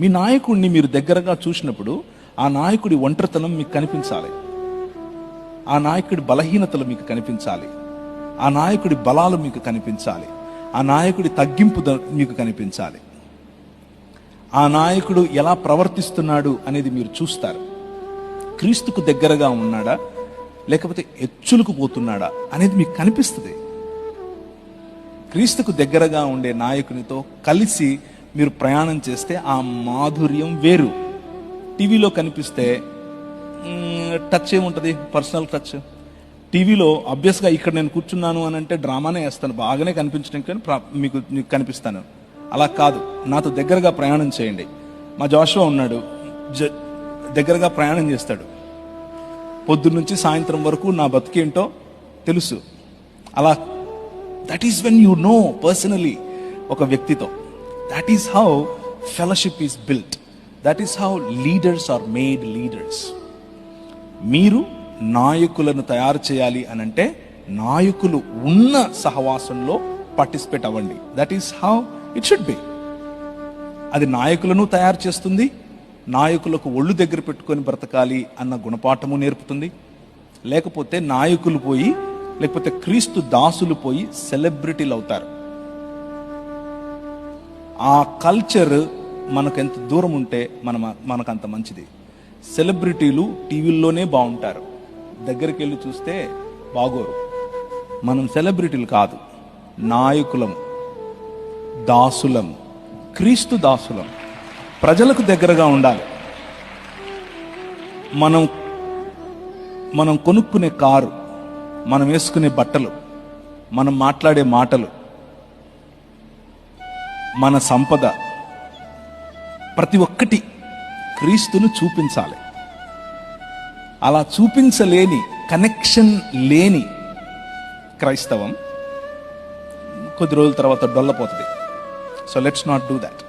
మీ నాయకుడిని మీరు దగ్గరగా చూసినప్పుడు ఆ నాయకుడి ఒంటరితనం మీకు కనిపించాలి. ఆ నాయకుడి బలహీనతలు మీకు కనిపించాలి. ఆ నాయకుడి బలాలు మీకు కనిపించాలి. ఆ నాయకుడి తగ్గింపు మీకు కనిపించాలి. ఆ నాయకుడు ఎలా ప్రవర్తిస్తున్నాడు అనేది మీరు చూస్తారు. క్రీస్తుకు దగ్గరగా ఉన్నాడా? లేకపోతే ఎచ్చులకు పోతున్నాడా? అనేది మీకు కనిపిస్తుంది. క్రీస్తుకు దగ్గరగా ఉండే నాయకునితో కలిసి మీరు ప్రయాణం చేస్తే ఆ మాధుర్యం వేరు. టీవీలో కనిపిస్తే టచ్ ఏముంటుంది? పర్సనల్ టచ్ టీవీలో అబ్వియస్గా ఇక్కడ నేను కూర్చున్నాను అని అంటే డ్రామానే వేస్తాను. బాగానే కనిపించడం కానీ మీకు మీకు కనిపిస్తాను. అలా కాదు. నాతో దగ్గరగా ప్రయాణం చేయండి. మా జాషువా ఉన్నాడు. జ- దగ్గరగా ప్రయాణం చేస్తాడు. పొద్దున్న నుంచి సాయంత్రం వరకు నా బతికేంటో తెలుసు. అలా that is when you know personally ఒక వ్యక్తితో. That is how fellowship is built that is how leaders are made leaders మీరు నాయకులను తయారు చేయాలి అని అంటే నాయకులు ఉన్న సహవాసంలో పార్టిసిపేట్ అవ్వండి. That is how it should be అది నాయకులను తయారు చేస్తుంది. నాయకులకు ఒళ్ళు దగ్గర పెట్టుకొని బ్రతకాలి అన్న గుణపాఠము నేర్పుతుంది. లేకపోతే నాయకులు పోయి లేకపోతే క్రీస్తు దాసులు పోయి సెలబ్రిటీలు అవుతారు. ఆ కల్చర్ మనకు ఎంత దూరం ఉంటే మన మనకు అంత మంచిది. సెలబ్రిటీలు టీవీల్లోనే బాగుంటారు దగ్గరికి వెళ్ళి చూస్తే బాగోరు. మనం సెలబ్రిటీలు కాదు. నాయకులం దాసులం క్రీస్తు దాసులం ప్రజలకు దగ్గరగా ఉండాలి. మనం మనం కొనుక్కునే కారు మనం వేసుకునే బట్టలు మనం మాట్లాడే మాటలు మన సంపద ప్రతి ఒక్కటి క్రీస్తును చూపించాలి. అలా చూపించలేని కనెక్షన్ లేని క్రైస్తవం కొద్ది రోజుల తర్వాత డొల్లపోతుంది. So let's not do that